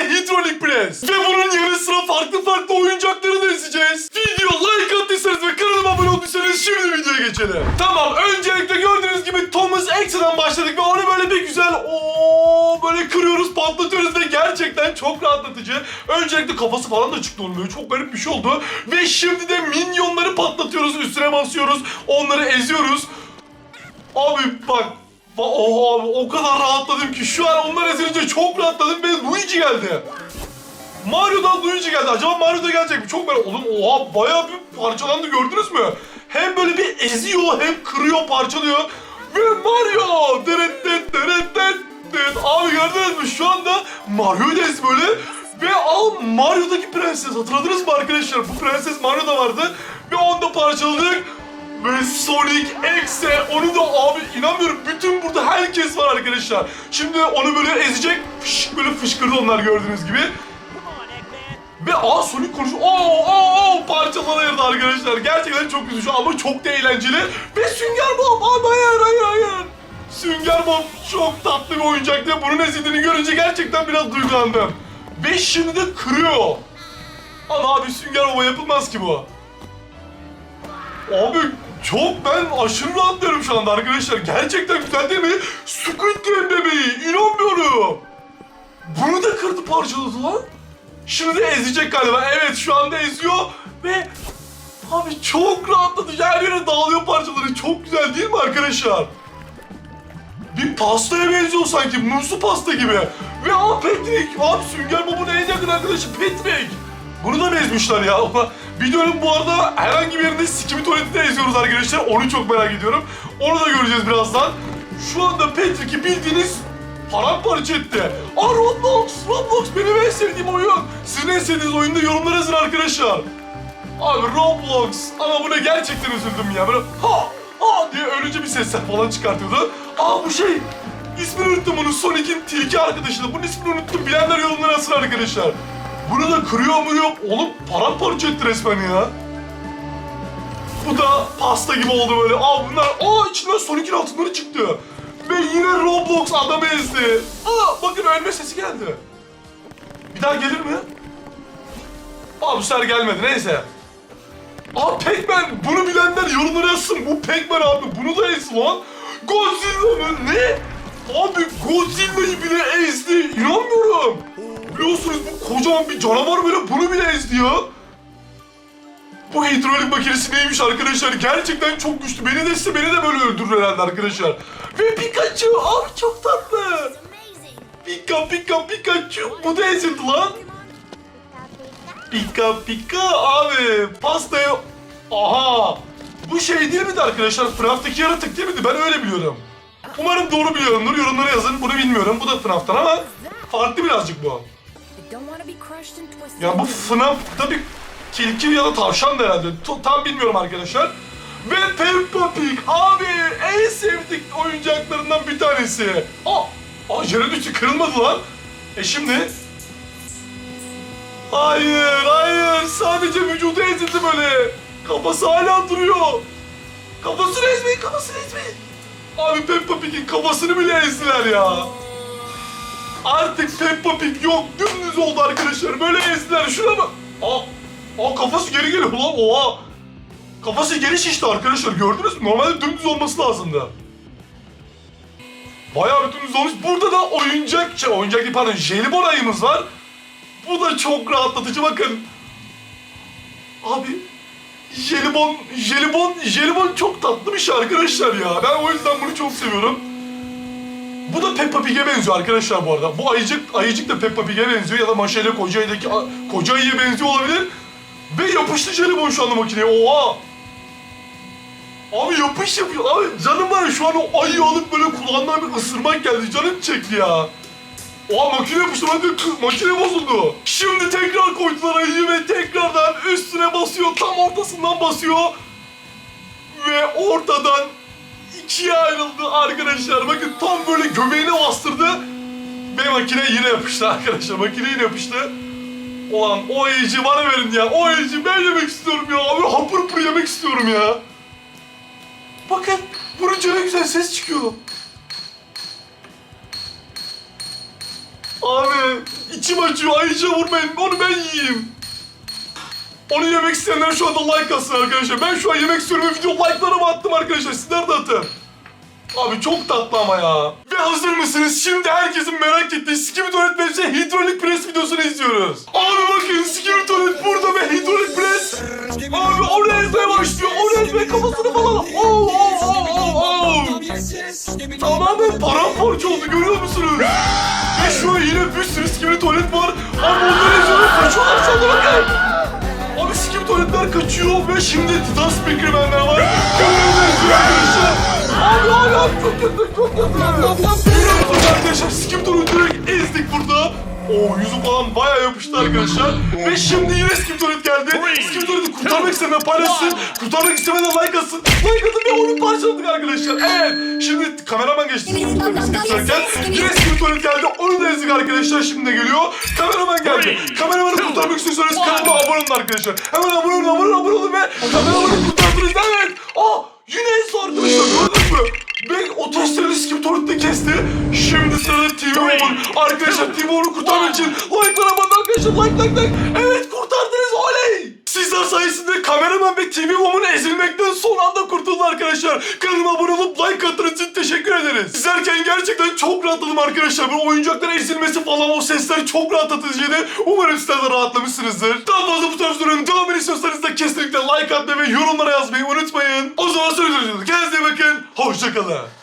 hidrolik pres. Ve bunun yanı sıra farklı farklı oyuncakları da. Video like attıysanız ve kanalıma abone olduysanız şimdi videoya geçelim. Tamam öncelikle gördüğünüz gibi Thomas X'den başladık ve onu böyle bir güzel o böyle kırıyoruz patlatıyoruz ve gerçekten çok rahatlatıcı. Öncelikle kafası falan da çıktı onun çok garip bir şey oldu. Ve şimdi de minyonları patlatıyoruz üstüne basıyoruz onları eziyoruz. Abi bak Ba- Oha abi o kadar rahatladım ki şu an onlar ezilince çok rahatladım ve Luigi geldi. Mario'dan Luigi geldi. Acaba Mario da gelecek mi? Çok merak Oğlum oha bayağı bir parçalandı gördünüz mü? Hem böyle bir eziyor hem kırıyor parçalıyor. Ve Mario! Deret deret deret deret. Abi gördünüz mü? Şu anda Mario'yu da ez böyle. Ve al Mario'daki prenses. Hatırladınız mı arkadaşlar? Bu prenses Mario'da vardı. Ve onu da parçaladık. Ve Sonic X'e onu da abi inanmıyorum bütün burada herkes var arkadaşlar. Şimdi onu böyle ezecek fış, böyle fışkırdı onlar gördüğünüz gibi. Ve aa Sonic konuşuyor. Oo oo oo parçalanıyordu arkadaşlar. Gerçekten çok üzücü ama çok da eğlenceli. Ve Sünger Bob abi hayır hayır hayır. Sünger Bob çok tatlı bir oyuncaktı. Bunun ezildiğini görünce gerçekten biraz duygulandım. Ve şimdi de kırıyor. Ama abi Sünger Bob'a yapılmaz ki bu. Abi çok ben aşırı rahatlıyorum şu anda arkadaşlar. Gerçekten güzel değil mi? Squid Game bebeği. İnanmıyorum. Bunu da kırdı parçaladı lan. Şimdi ezecek galiba. Evet şu anda eziyor ve abi çok rahatlatıcı. Her yere dağılıyor parçaları. Çok güzel değil mi arkadaşlar? Bir pastaya benziyor sanki. Muzlu pasta gibi. Ve aa Patrick. Abi Sünger Bob'un en yakın arkadaşı Patrick. Bunu da bezmişler ya. Videonun bu arada herhangi bir yerinde sikimi tuvaleti de eziyoruz arkadaşlar. Onu çok merak ediyorum. Onu da göreceğiz birazdan. Şu anda Patrick'i bildiğiniz paramparça etti. Aa Roblox! Roblox benim en sevdiğim oyun. Sizin en sevdiğiniz oyunda yorumlara yazın arkadaşlar. Abi Roblox ama buna gerçekten üzüldüm ya. Böyle ha ha diye ölünce bir sesler falan çıkartıyordu. Aa bu şey ismini unuttum bunun Sonic'in tilki arkadaşı. Bunun ismini unuttum. Bilenler yorumlara yazsın arkadaşlar. Bunu da kırıyor mu yok? Oğlum paramparça etti resmen ya. Bu da pasta gibi oldu böyle. Aa bunlar, aa içinden Sonic'in altınları çıktı. Ve yine Roblox adamı ezdi. Aa bakın ölme sesi geldi. Bir daha gelir mi? Aa bu sefer gelmedi neyse. Aa Pac-Man bunu bilenler yorumlara yazsın. Bu Pac-Man abi bunu da ezdi lan. Godzilla mı? Ne? Abi Godzilla'yı bile ezdi. İnanmıyorum. Biliyorsunuz bu kocaman bir canavar böyle bunu bile ezdi ya. Bu hidrolik makinesi neymiş arkadaşlar? Gerçekten çok güçlü. Beni de ise beni de böyle öldürür herhalde arkadaşlar. Ve Pikachu abi çok tatlı. Pika pika Pikachu. Bu da ezildi lan. Pika pika abi pastayı... Aha! Bu şey değil miydi arkadaşlar? FNAF'taki yaratık değil miydi? Ben öyle biliyorum. Umarım doğru biliyorumdur. Yorumlara yazın. Bunu bilmiyorum. Bu da FNAF'tan ama farklı birazcık bu. Ya bu FNAF'ta bir tilki ya da tavşan da herhalde. Tam bilmiyorum arkadaşlar. Ve Peppa Pig abi en sevdik oyuncaklarından bir tanesi. Aa, aa yere düştü kırılmadı lan. E şimdi Hayır, hayır. Sadece vücudu ezildi böyle. Kafası hala duruyor. Kafasını ezmeyin, kafasını ezmeyin. Abi Peppa Pig'in kafasını bile ezdiler ya. Artık Peppa Pig yok. Dümdüz oldu arkadaşlar. Böyle ezdiler. Şuna bak. Aa, aa kafası geri geliyor lan. Oha. Kafası geri şişti arkadaşlar. Gördünüz mü? Normalde dümdüz olması lazımdı. Bayağı bir dümdüz olmuş. Burada da oyuncak, oyuncak değil pardon, jelibon ayımız var. Bu da çok rahatlatıcı bakın. Abi jelibon, jelibon, jelibon çok tatlı bir şey arkadaşlar ya. Ben o yüzden bunu çok seviyorum. Bu da Peppa Pig'e benziyor arkadaşlar bu arada. Bu ayıcık, ayıcık da Peppa Pig'e benziyor ya da Maşa Koca Ayı'daki a- Koca Ayı'ya benziyor olabilir. Ve yapıştı jelibon şu anda makineye. Oha! Abi yapış yapıyor. Abi canım var ya şu an o ayıyı alıp böyle kulağından bir ısırmak geldi. Canım çekti ya. Oha makine yapıştı makine bozuldu. Şimdi tekrar koydular ayıyı ve tekrardan üstüne basıyor. Tam ortasından basıyor. Ve ortadan ikiye ayrıldı arkadaşlar. Bakın tam böyle göbeğine bastırdı. Ve makine yine yapıştı arkadaşlar. Makine yine yapıştı. Ulan o ayıcı bana verin ya. O ayıcı ben yemek istiyorum ya. Abi hapır hapır yemek istiyorum ya. Bakın vurunca ne güzel ses çıkıyor. Abi içim acıyor. Ayıca vurmayın. Onu ben yiyeyim. Onu yemek isteyenler şu anda like atsın arkadaşlar. Ben şu an yemek ve video like'larımı attım arkadaşlar. Sizler de atın. Abi çok tatlı ama ya. Ve hazır mısınız? Şimdi herkesin merak ettiği Tuvalet Webs'e hidrolik pres videosunu izliyoruz. Abi bakın Skimi Tuvalet burada ve hidrolik pres. Abi oraya ezmeye başlıyor. Oraya ezmeye kafasını falan. Oh, oh, oh, oh, oh. Tamamen paramparça oldu görüyor musunuz? Ve şu an yine bir sürü Skimi Tuvalet var. Abi onlar eziyorlar. Kaçıyorlar şu anda bakın. Abi sikim tuvaletler kaçıyor ve şimdi Titan Speakerman'ler var. Kameralar abi abi çok kötü çok. Görüyorsunuz arkadaşlar sikim tuvaletleri ezdik burada. Oo yüzü falan bayağı yapıştı arkadaşlar. Ve şimdi yine sikim tuvalet geldi. Sikim tuvaleti kurtarmak istemeyen paylaşsın. Kurtarmak istemeyen like atsın. Like atın ve onu parçaladık arkadaşlar. Evet. Şimdi kameraman geçti sikim tuvaletken. Yine sikim tuvalet geldi. Onu da ezdik arkadaşlar. Şimdi de geliyor. Kameraman geldi. Kameramanı kurtarmak istiyorsanız kanalıma abone olun arkadaşlar. Hemen abone olun, abone olun, abone olun ve kameramanı kurtardınız. Evet. Aa, yine son arkadaşlar gördünüz mü? Ve o taşlarını sikim tuvalette kesti. Şimdi sırada TV Woman. Arkadaşlar TV Woman'ı kurtarmak için like'lara bakın arkadaşlar. Like like like. Evet kurtardınız oley. Sizler sayesinde kameraman ve TV Woman ezilmekten son anda kurtuldu arkadaşlar. Kanalıma abone olup like attığınız için teşekkür ederiz. İzlerken gerçekten çok rahatladım arkadaşlar. Bu oyuncakların ezilmesi falan o sesler çok rahatlatıcıydı. Umarım sizler de rahatlamışsınızdır. Daha fazla bu tarz videoların devamını istiyorsanız da kesinlikle like atmayı ve yorumlara yazmayı unutmayın. O zaman söylüyoruz. Kendinize bakın. Hoşçakalın.